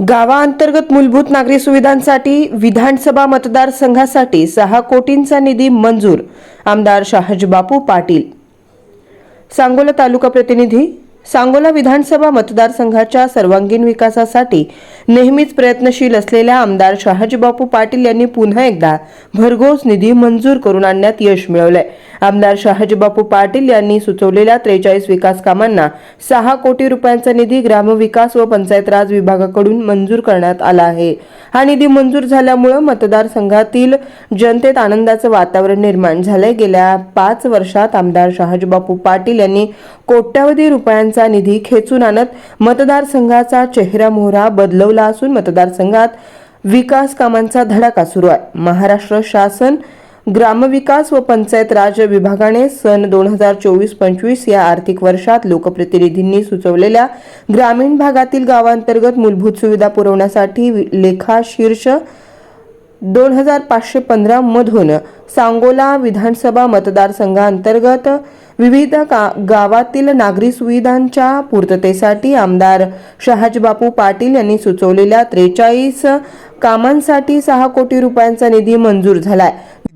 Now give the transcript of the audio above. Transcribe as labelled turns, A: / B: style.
A: गावाअंतर्गत मूलभूत नागरी सुविधांसाठी विधानसभा मतदारसंघासाठी सहा कोटींचा निधी मंजूर आमदार शहाजीबापू पाटील. सांगोला तालुका प्रतिनिधी सांगोला विधानसभा मतदारसंघाच्या सर्वांगीण विकासासाठी नेहमीच प्रयत्नशील असलेल्या आमदार शहाजीबापू पाटील यांनी पुन्हा एकदा भरघोस निधी मंजूर करून आणण्यात यश मिळवलंय. आमदार शहाजीबापू पाटील यांनी सुचवलेल्या त्रेचाळीस विकास कामांना सहा कोटी रुपयांचा निधी ग्रामविकास व पंचायत राज विभागाकडून मंजूर करण्यात आला आहे. हा निधी मंजूर झाल्यामुळे मतदारसंघातील जनतेत आनंदाचं वातावरण निर्माण झालंय. गेल्या पाच वर्षात आमदार शहाजीबापू पाटील यांनी कोट्यावधी रुपयांचा निधी खेचून आणत मतदारसंघाचा चेहरा मोहरा बदलवला असून मतदारसंघात विकास कामांचा धडाका सुरू आहे. महाराष्ट्र शासन ग्रामविकास व पंचायत राज विभागाने सन दोन हजार चोवीस पंचवीस या आर्थिक वर्षात लोकप्रतिनिधींनी सुचवलेल्या ग्रामीण भागातील गावांतर्गत मूलभूत सुविधा पुरवण्यासाठी वि- लेखा शीर्ष दोन हजार पाचशे पंधरामधून सांगोला विधानसभा मतदारसंघांतर्गत विविध का गावातील नागरी सुविधांच्या पूर्ततेसाठी आमदार शहाजबापू पाटील यांनी सुचवलेल्या त्रेचाळीस कामांसाठी सहा कोटी रुपयांचा निधी मंजूर झालाय.